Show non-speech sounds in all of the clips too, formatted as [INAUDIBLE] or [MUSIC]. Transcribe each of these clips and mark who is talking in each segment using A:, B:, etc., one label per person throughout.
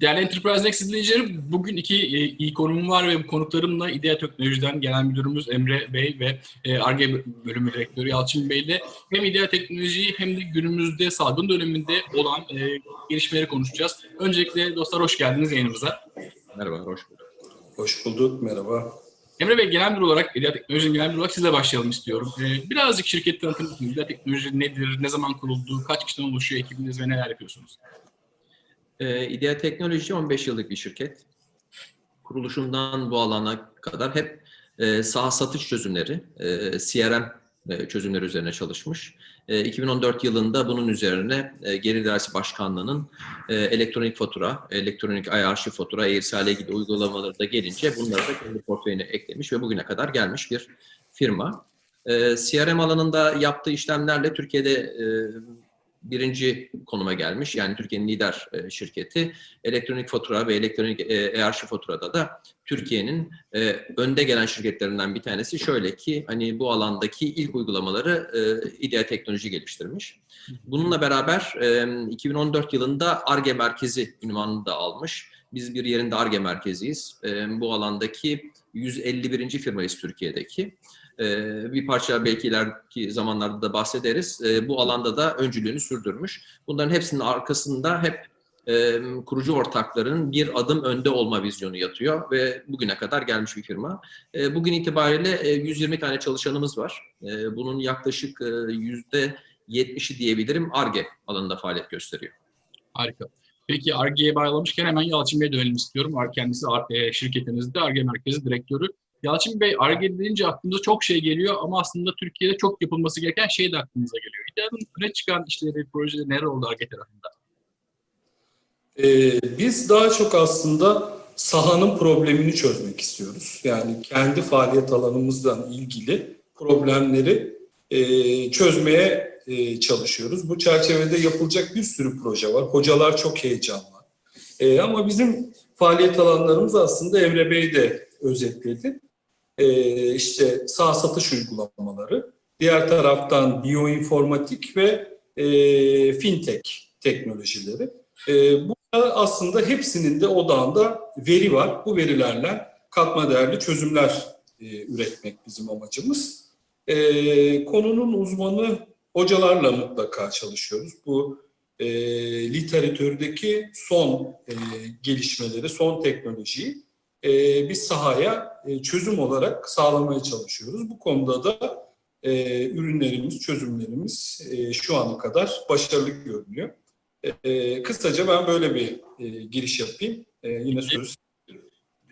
A: Değerli Enterprise Next izleyicileri, bugün iki e, iyi konum var ve bu konuklarımla İDEA Teknoloji'den gelen müdürümüz Emre Bey ve e, ARGE bölümü direktörü Yalçın Bey ile hem İDEA Teknoloji'yi hem de günümüzde salgın döneminde olan e, gelişmeleri konuşacağız. Öncelikle dostlar hoş geldiniz yayınımıza.
B: Merhaba, hoş bulduk.
C: Hoş bulduk, merhaba.
A: Emre Bey genel müdür olarak, İDEA Teknoloji'nin genel müdür olarak sizle başlayalım istiyorum. E, birazcık şirket tanıtır mısınız? İDEA Teknoloji nedir, ne zaman kuruldu, kaç kişiden oluşuyor ekibiniz ve neler yapıyorsunuz?
B: Ee, İdea Teknoloji 15 yıllık bir şirket. Kuruluşundan bu alana kadar hep e, saha satış çözümleri, e, CRM e, çözümleri üzerine çalışmış. E, 2014 yılında bunun üzerine e, Gelir İdaresi Başkanlığı'nın e, elektronik fatura, elektronik ay arşiv fatura, e-irsale gibi uygulamaları da gelince bunları da kendi portföyüne eklemiş ve bugüne kadar gelmiş bir firma. E, CRM alanında yaptığı işlemlerle Türkiye'de e, birinci konuma gelmiş. Yani Türkiye'nin lider e, şirketi. Elektronik fatura ve elektronik e, e-arşiv faturada da Türkiye'nin e, önde gelen şirketlerinden bir tanesi. Şöyle ki hani bu alandaki ilk uygulamaları e, İDEA Teknoloji geliştirmiş. Bununla beraber e, 2014 yılında ARGE merkezi ünvanını da almış. Biz bir yerinde ARGE merkeziyiz. Bu alandaki 151. firmayız Türkiye'deki. Ee, bir parça belki ileriki zamanlarda da bahsederiz. Ee, bu alanda da öncülüğünü sürdürmüş. Bunların hepsinin arkasında hep e, kurucu ortakların bir adım önde olma vizyonu yatıyor ve bugüne kadar gelmiş bir firma. E, bugün itibariyle e, 120 tane çalışanımız var. E, bunun yaklaşık e, yüzde 70'i diyebilirim ARGE alanında faaliyet gösteriyor.
A: Harika. Peki Arge'ye bağlamışken hemen Yalçın Bey'e dönelim istiyorum. Kendisi e, şirketinizde Arge Merkezi Direktörü. Yalçın Bey, ARGE deyince aklımıza çok şey geliyor ama aslında Türkiye'de çok yapılması gereken şey de aklımıza geliyor. İdea'nın öne çıkan işleri, projeleri neler oldu ARGE tarafında?
C: Ee, biz daha çok aslında sahanın problemini çözmek istiyoruz. Yani kendi faaliyet alanımızdan ilgili problemleri e, çözmeye e, çalışıyoruz. Bu çerçevede yapılacak bir sürü proje var. Hocalar çok heyecanlı. E, ama bizim faaliyet alanlarımız aslında Emre Bey de özetledi. E, işte sağ satış uygulamaları, diğer taraftan biyoinformatik ve e, fintech teknolojileri. E, burada aslında hepsinin de odağında veri var. Bu verilerle katma değerli çözümler e, üretmek bizim amacımız. E, konunun uzmanı hocalarla mutlaka çalışıyoruz. Bu e, literatürdeki son e, gelişmeleri, son teknolojiyi e, biz sahaya e, çözüm olarak sağlamaya çalışıyoruz. Bu konuda da e, ürünlerimiz, çözümlerimiz e, şu ana kadar başarılı görünüyor. Kısaca ben böyle bir giriş yapayım. Yine söz.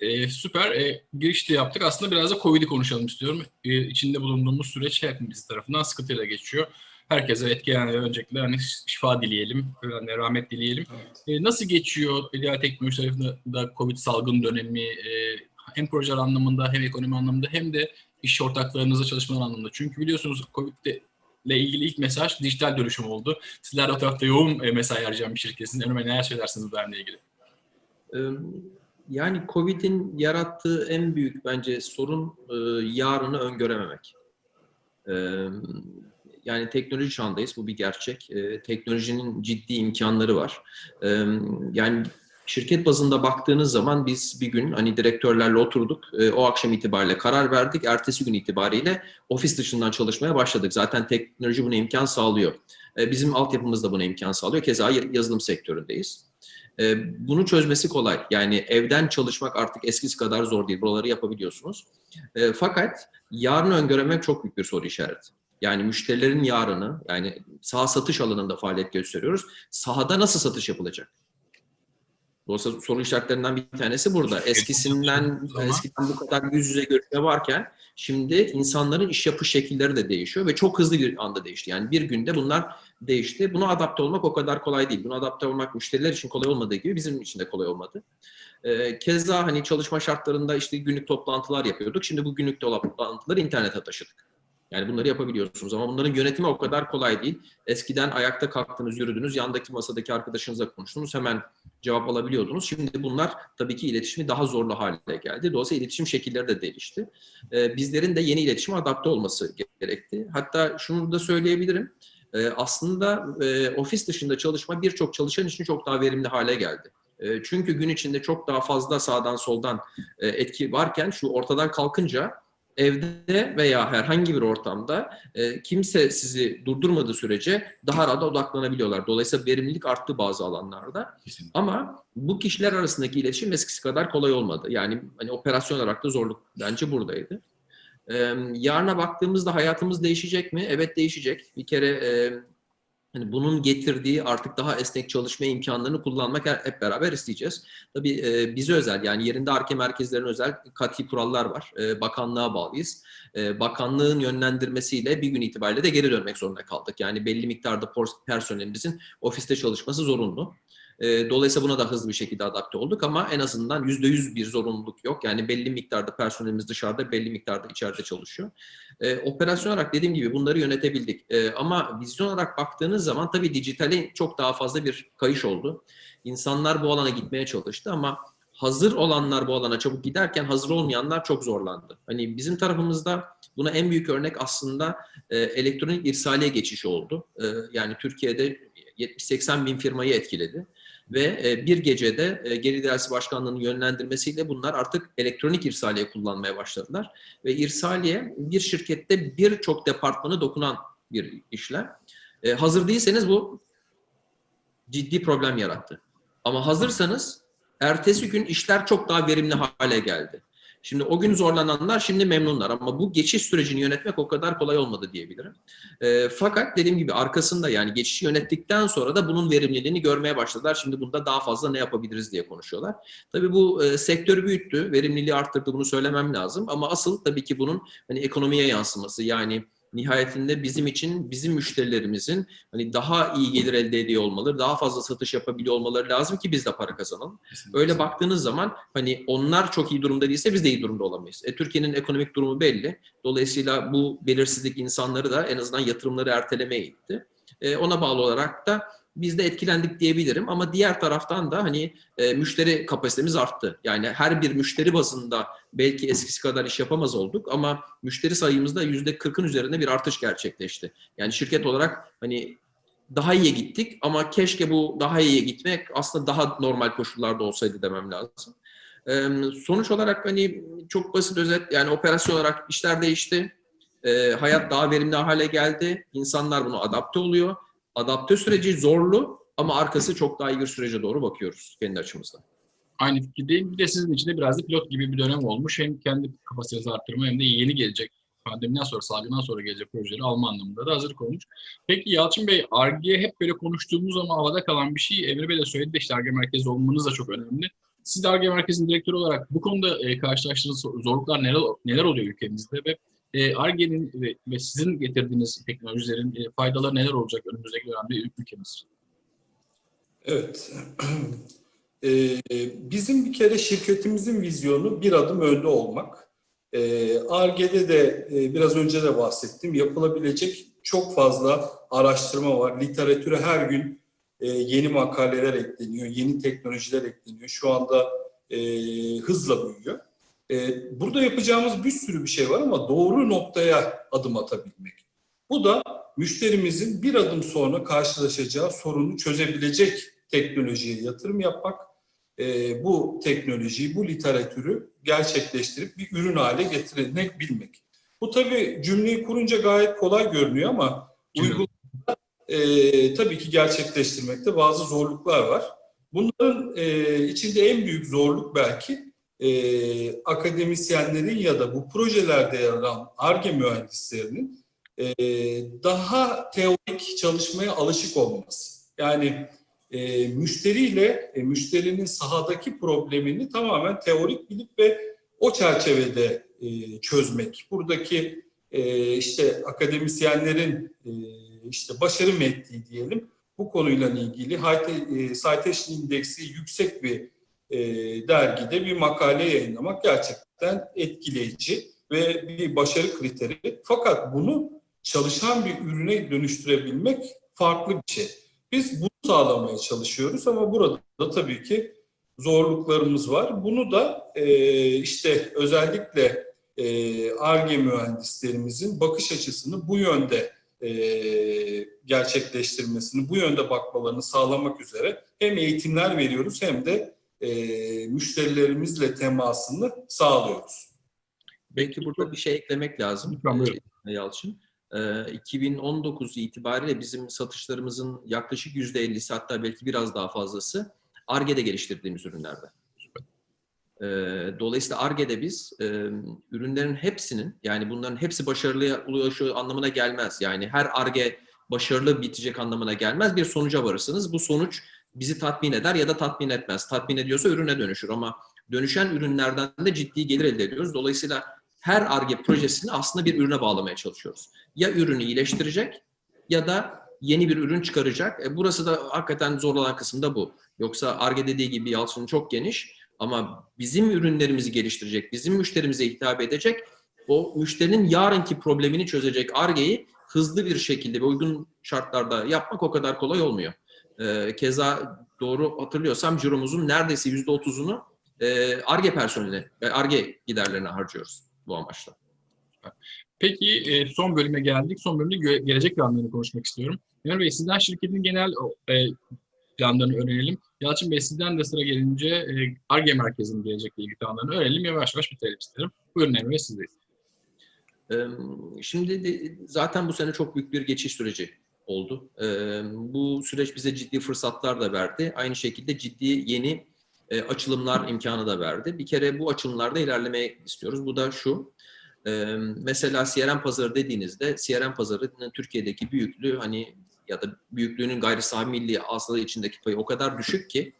A: E, süper. E, giriş de yaptık. Aslında biraz da Covid'i konuşalım istiyorum. E, içinde bulunduğumuz süreç hepimiz tarafından sıkıntıyla geçiyor. Herkese etkilenenlere öncelikle hani şifa dileyelim, hani rahmet dileyelim.
C: Evet.
A: E, nasıl geçiyor diğer teknoloji tarafında Covid salgın dönemi e, hem projeler anlamında hem ekonomi anlamında hem de iş ortaklarınızla çalışmalar anlamında. Çünkü biliyorsunuz Covid'de ile ilgili ilk mesaj dijital dönüşüm oldu. Sizler de o tarafta yoğun e, mesai harcayan bir şirketsiniz. Ömer neler söylersiniz bu dönemle ilgili?
B: Ee, Yani Covid'in yarattığı en büyük bence sorun e, yarını öngörememek. Yani teknoloji çağındayız, bu bir gerçek. Ee, Teknolojinin ciddi imkanları var. Ee, Yani şirket bazında baktığınız zaman biz bir gün hani direktörlerle oturduk, e, o akşam itibariyle karar verdik. Ertesi gün itibariyle ofis dışından çalışmaya başladık. Zaten teknoloji buna imkan sağlıyor. E, Bizim altyapımız da buna imkan sağlıyor. Keza yazılım sektöründeyiz. E, Bunu çözmesi kolay. Yani evden çalışmak artık eskisi kadar zor değil. Buraları yapabiliyorsunuz. E, Fakat yarını öngöremek çok büyük bir soru işareti. Yani müşterilerin yarını, yani saha satış alanında faaliyet gösteriyoruz. Sahada nasıl satış yapılacak? Dolayısıyla soru işaretlerinden bir tanesi burada. Eskisinden, eskiden bu kadar yüz yüze görüşme varken şimdi insanların iş yapış şekilleri de değişiyor ve çok hızlı bir anda değişti. Yani bir günde bunlar değişti. Buna adapte olmak o kadar kolay değil. Buna adapte olmak müşteriler için kolay olmadığı gibi bizim için de kolay olmadı. Ee, keza hani çalışma şartlarında işte günlük toplantılar yapıyorduk. Şimdi bu günlük toplantıları internete taşıdık. Yani bunları yapabiliyorsunuz ama bunların yönetimi o kadar kolay değil. Eskiden ayakta kalktınız, yürüdünüz, yandaki masadaki arkadaşınızla konuştunuz, hemen cevap alabiliyordunuz. Şimdi bunlar tabii ki iletişimi daha zorlu hale geldi. Dolayısıyla iletişim şekilleri de değişti. Ee, bizlerin de yeni iletişime adapte olması gerekti. Hatta şunu da söyleyebilirim. Ee, aslında e, ofis dışında çalışma birçok çalışan için çok daha verimli hale geldi. E, çünkü gün içinde çok daha fazla sağdan soldan e, etki varken şu ortadan kalkınca evde veya herhangi bir ortamda e, kimse sizi durdurmadığı sürece daha rahat odaklanabiliyorlar. Dolayısıyla verimlilik arttı bazı alanlarda.
A: Kesinlikle.
B: Ama bu kişiler arasındaki iletişim eskisi kadar kolay olmadı. Yani hani operasyon olarak da zorluk bence buradaydı. Ee, yarına baktığımızda hayatımız değişecek mi? Evet değişecek. Bir kere e, hani bunun getirdiği artık daha esnek çalışma imkanlarını kullanmak he- hep beraber isteyeceğiz. Tabii e, bize özel yani yerinde arke merkezlerine özel katı kurallar var. E, bakanlığa bağlıyız. E, bakanlığın yönlendirmesiyle bir gün itibariyle de geri dönmek zorunda kaldık. Yani belli miktarda personelimizin ofiste çalışması zorunlu. E, Dolayısıyla buna da hızlı bir şekilde adapte olduk ama en azından %100 bir zorunluluk yok. Yani belli miktarda personelimiz dışarıda, belli miktarda içeride çalışıyor. E, operasyon olarak dediğim gibi bunları yönetebildik. E, ama vizyon olarak baktığınız zaman tabii dijitale çok daha fazla bir kayış oldu. İnsanlar bu alana gitmeye çalıştı ama hazır olanlar bu alana çabuk giderken hazır olmayanlar çok zorlandı. Hani bizim tarafımızda buna en büyük örnek aslında e, elektronik irsaliye geçişi oldu. E, yani Türkiye'de 70-80 bin firmayı etkiledi. Ve e, bir gecede e, Geri İdaresi Başkanlığı'nın yönlendirmesiyle bunlar artık elektronik irsaliye kullanmaya başladılar. Ve irsaliye bir şirkette birçok departmanı dokunan bir işlem. E, hazır değilseniz bu ciddi problem yarattı. Ama hazırsanız ertesi gün işler çok daha verimli hale geldi. Şimdi o gün zorlananlar şimdi memnunlar ama bu geçiş sürecini yönetmek o kadar kolay olmadı diyebilirim. E, fakat dediğim gibi arkasında yani geçişi yönettikten sonra da bunun verimliliğini görmeye başladılar. Şimdi bunda daha fazla ne yapabiliriz diye konuşuyorlar. Tabii bu e, sektörü büyüttü, verimliliği arttırdı bunu söylemem lazım ama asıl tabii ki bunun hani ekonomiye yansıması yani nihayetinde bizim için bizim müşterilerimizin hani daha iyi gelir elde ediyor olmaları, daha fazla satış yapabiliyor olmaları lazım ki biz de para kazanalım.
A: Kesinlikle.
B: Öyle baktığınız zaman hani onlar çok iyi durumda değilse biz de iyi durumda olamayız. E, Türkiye'nin ekonomik durumu belli. Dolayısıyla bu belirsizlik insanları da en azından yatırımları ertelemeye itti. E, ona bağlı olarak da biz de etkilendik diyebilirim ama diğer taraftan da hani e, müşteri kapasitemiz arttı. Yani her bir müşteri bazında belki eskisi kadar iş yapamaz olduk ama müşteri sayımızda yüzde 40'ın üzerinde bir artış gerçekleşti. Yani şirket olarak hani daha iyiye gittik ama keşke bu daha iyiye gitmek aslında daha normal koşullarda olsaydı demem lazım. Ee, sonuç olarak hani çok basit özet yani operasyon olarak işler değişti. Ee, hayat daha verimli hale geldi. İnsanlar buna adapte oluyor. Adapte süreci zorlu ama arkası çok daha iyi bir sürece doğru bakıyoruz kendi açımızdan.
A: Aynı fikirdeyim. Bir de sizin için de biraz da pilot gibi bir dönem olmuş. Hem kendi kapasitesi arttırma hem de yeni gelecek pandemiden sonra, salgından sonra gelecek projeleri alma anlamında da hazır olmuş. Peki Yalçın Bey, ARGE hep böyle konuştuğumuz ama havada kalan bir şey. Emre Bey de söyledi de işte ARGE merkezi olmanız da çok önemli. Siz de ARGE merkezinin direktörü olarak bu konuda e, karşılaştığınız zorluklar neler, neler oluyor ülkemizde ve ARGE'nin ve, ve sizin getirdiğiniz teknolojilerin e, faydaları neler olacak önümüzdeki dönemde ülkemiz?
C: Evet. Ee, [CLEARS THROAT] bizim bir kere şirketimizin vizyonu bir adım önde olmak. Ee, Ar-Ge'de de e, biraz önce de bahsettim. Yapılabilecek çok fazla araştırma var. Literatüre her gün e, yeni makaleler ekleniyor, yeni teknolojiler ekleniyor. Şu anda e, hızla büyüyor. E, burada yapacağımız bir sürü bir şey var ama doğru noktaya adım atabilmek. Bu da müşterimizin bir adım sonra karşılaşacağı sorunu çözebilecek teknolojiye yatırım yapmak, e, bu teknolojiyi, bu literatürü gerçekleştirip bir ürün hale getirebilmek. Bu tabii cümleyi kurunca gayet kolay görünüyor ama uygulamada e, tabii ki gerçekleştirmekte bazı zorluklar var. Bunların e, içinde en büyük zorluk belki e, akademisyenlerin ya da bu projelerde yer alan ARGE mühendislerinin e, daha teorik çalışmaya alışık olması. Yani e, müşteriyle e, müşterinin sahadaki problemini tamamen teorik bilip ve o çerçevede e, çözmek. Buradaki e, işte akademisyenlerin e, işte başarı metni diyelim bu konuyla ilgili e, Citation indeksi yüksek bir e, dergide bir makale yayınlamak gerçekten etkileyici ve bir başarı kriteri. Fakat bunu çalışan bir ürüne dönüştürebilmek farklı bir şey. Biz bunu sağlamaya çalışıyoruz ama burada da tabii ki zorluklarımız var. Bunu da e, işte özellikle e, ARGE mühendislerimizin bakış açısını bu yönde e, gerçekleştirmesini, bu yönde bakmalarını sağlamak üzere hem eğitimler veriyoruz hem de e, müşterilerimizle temasını sağlıyoruz.
B: Belki burada bir şey eklemek lazım.
A: Lütfen.
B: Ee, Yalçın. Ee, 2019 itibariyle bizim satışlarımızın yaklaşık %50'si hatta belki biraz daha fazlası ARGE'de geliştirdiğimiz ürünlerde. Ee, Dolayısıyla ARGE'de biz e, ürünlerin hepsinin yani bunların hepsi başarılıya ulaşıyor anlamına gelmez. Yani her ARGE başarılı bitecek anlamına gelmez. Bir sonuca varırsınız. Bu sonuç bizi tatmin eder ya da tatmin etmez. Tatmin ediyorsa ürüne dönüşür ama dönüşen ürünlerden de ciddi gelir elde ediyoruz. Dolayısıyla her ARGE projesini aslında bir ürüne bağlamaya çalışıyoruz. Ya ürünü iyileştirecek ya da yeni bir ürün çıkaracak. E, burası da hakikaten zor olan kısım da bu. Yoksa ARGE dediği gibi Yalçın çok geniş ama bizim ürünlerimizi geliştirecek, bizim müşterimize hitap edecek, o müşterinin yarınki problemini çözecek ARGE'yi hızlı bir şekilde ve uygun şartlarda yapmak o kadar kolay olmuyor. E, keza doğru hatırlıyorsam ciromuzun neredeyse %30'unu e, ARGE personeline ve ARGE giderlerine harcıyoruz bu amaçla.
A: Peki e, son bölüme geldik. Son bölümde gelecek planlarını konuşmak istiyorum. Ömer Bey sizden şirketin genel e, planlarını öğrenelim. Yalçın Bey sizden de sıra gelince e, ARGE merkezinin gelecekle ilgili planlarını öğrenelim. Yavaş yavaş bitirelim isterim. Buyurun Emre Bey sizdeyiz.
B: Ee, Şimdi zaten bu sene çok büyük bir geçiş süreci oldu. Bu süreç bize ciddi fırsatlar da verdi. Aynı şekilde ciddi yeni açılımlar imkanı da verdi. Bir kere bu açılımlarda ilerlemeyi istiyoruz. Bu da şu. Mesela CRM pazarı dediğinizde CRM pazarının Türkiye'deki büyüklüğü hani ya da büyüklüğünün gayri sahi milli hasıla içindeki payı o kadar düşük ki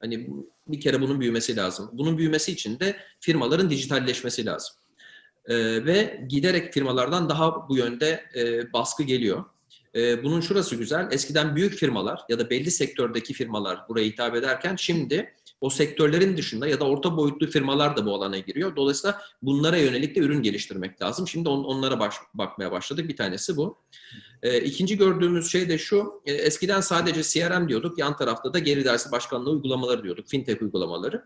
B: hani bir kere bunun büyümesi lazım. Bunun büyümesi için de firmaların dijitalleşmesi lazım. Ee, ve giderek firmalardan daha bu yönde e, baskı geliyor. E, bunun şurası güzel. Eskiden büyük firmalar ya da belli sektördeki firmalar buraya hitap ederken şimdi o sektörlerin dışında ya da orta boyutlu firmalar da bu alana giriyor. Dolayısıyla bunlara yönelik de ürün geliştirmek lazım. Şimdi on, onlara baş, bakmaya başladık. Bir tanesi bu. E, ikinci gördüğümüz şey de şu. E, eskiden sadece CRM diyorduk. Yan tarafta da geri dersi başkanlığı uygulamaları diyorduk. Fintech uygulamaları.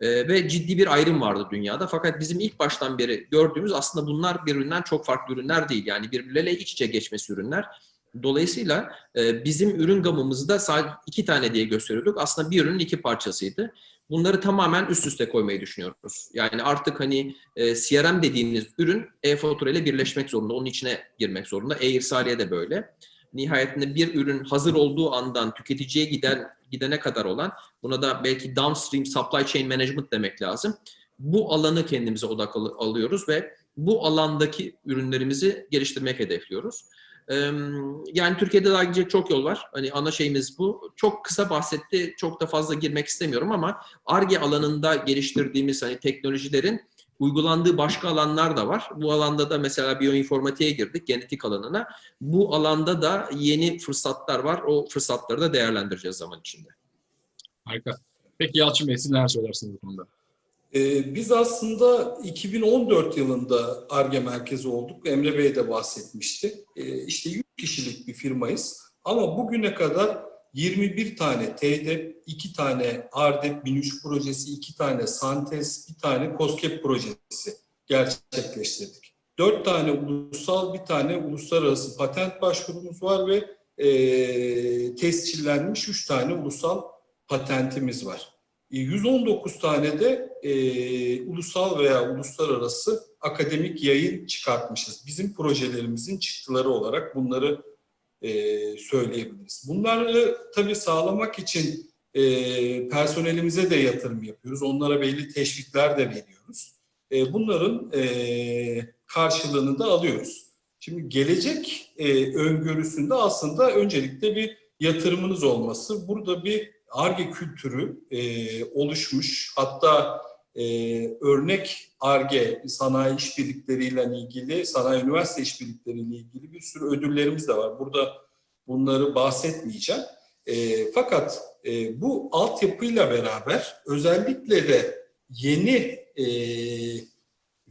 B: Ee, ve ciddi bir ayrım vardı dünyada. Fakat bizim ilk baştan beri gördüğümüz aslında bunlar birbirinden çok farklı ürünler değil. Yani birbirleriyle iç içe geçmesi ürünler. Dolayısıyla e, bizim ürün gamımızı da sadece iki tane diye gösteriyorduk. Aslında bir ürünün iki parçasıydı. Bunları tamamen üst üste koymayı düşünüyoruz. Yani artık hani e, CRM dediğiniz ürün e-fatura ile birleşmek zorunda. Onun içine girmek zorunda. E-irsaliye de böyle. Nihayetinde bir ürün hazır olduğu andan tüketiciye giden gidene kadar olan buna da belki downstream supply chain management demek lazım. Bu alanı kendimize odak al- alıyoruz ve bu alandaki ürünlerimizi geliştirmek hedefliyoruz. Yani Türkiye'de daha gidecek çok yol var. Hani ana şeyimiz bu. Çok kısa bahsetti. Çok da fazla girmek istemiyorum ama ARGE alanında geliştirdiğimiz hani teknolojilerin uygulandığı başka alanlar da var. Bu alanda da mesela biyoinformatiğe girdik, genetik alanına. Bu alanda da yeni fırsatlar var. O fırsatları da değerlendireceğiz zaman içinde.
A: Harika. Peki Yalçın Bey siz neler söylersiniz bu konuda?
C: Ee, biz aslında 2014 yılında ARGE merkezi olduk. Emre Bey de bahsetmişti. Ee, işte 100 kişilik bir firmayız. Ama bugüne kadar 21 tane TEDEP, 2 tane ARDEP 1003 projesi, 2 tane Santes, 1 tane COSGAP projesi gerçekleştirdik. 4 tane ulusal, bir tane uluslararası patent başvurumuz var ve e, tescillenmiş 3 tane ulusal patentimiz var. 119 tane de e, ulusal veya uluslararası akademik yayın çıkartmışız. Bizim projelerimizin çıktıları olarak bunları e, söyleyebiliriz. Bunları tabii sağlamak için e, personelimize de yatırım yapıyoruz. Onlara belli teşvikler de veriyoruz. E, bunların e, karşılığını da alıyoruz. Şimdi gelecek e, öngörüsünde aslında öncelikle bir yatırımınız olması. Burada bir ARGE kültürü e, oluşmuş. Hatta e, örnek ARGE sanayi işbirlikleriyle ilgili, sanayi üniversite işbirlikleriyle ilgili bir sürü ödüllerimiz de var. Burada bunları bahsetmeyeceğim. E, fakat e, bu altyapıyla beraber özellikle de yeni e,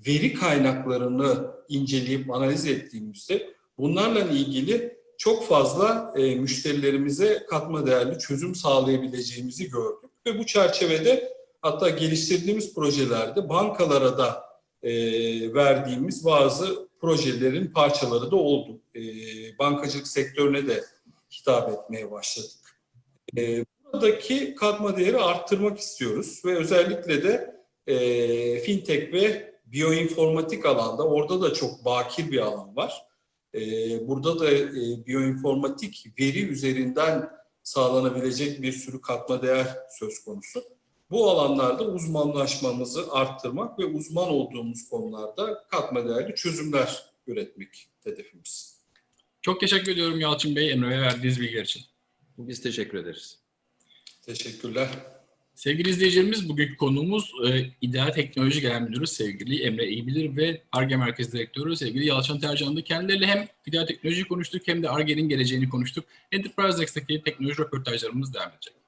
C: veri kaynaklarını inceleyip analiz ettiğimizde bunlarla ilgili çok fazla e, müşterilerimize katma değerli çözüm sağlayabileceğimizi gördük. Ve bu çerçevede hatta geliştirdiğimiz projelerde bankalara da e, verdiğimiz bazı projelerin parçaları da oldu. E, bankacılık sektörüne de hitap etmeye başladık. E, buradaki katma değeri arttırmak istiyoruz ve özellikle de e, fintech ve bioinformatik alanda orada da çok bakir bir alan var. E, burada da e, bioinformatik veri üzerinden sağlanabilecek bir sürü katma değer söz konusu. Bu alanlarda uzmanlaşmamızı arttırmak ve uzman olduğumuz konularda katma değerli çözümler üretmek hedefimiz.
A: Çok teşekkür ediyorum Yalçın Bey, Emre Bey verdiğiniz bilgiler için.
B: Biz teşekkür ederiz.
C: Teşekkürler.
A: Sevgili izleyicilerimiz, bugünkü konuğumuz e, İdeal Teknoloji Genel Müdürü sevgili Emre İyibilir ve ARGE Merkez Direktörü sevgili Yalçın Tercan'dı. Kendileriyle hem İdeal Teknolojiyi konuştuk hem de ARGE'nin geleceğini konuştuk. Enterprise Next'teki teknoloji röportajlarımız devam edecek.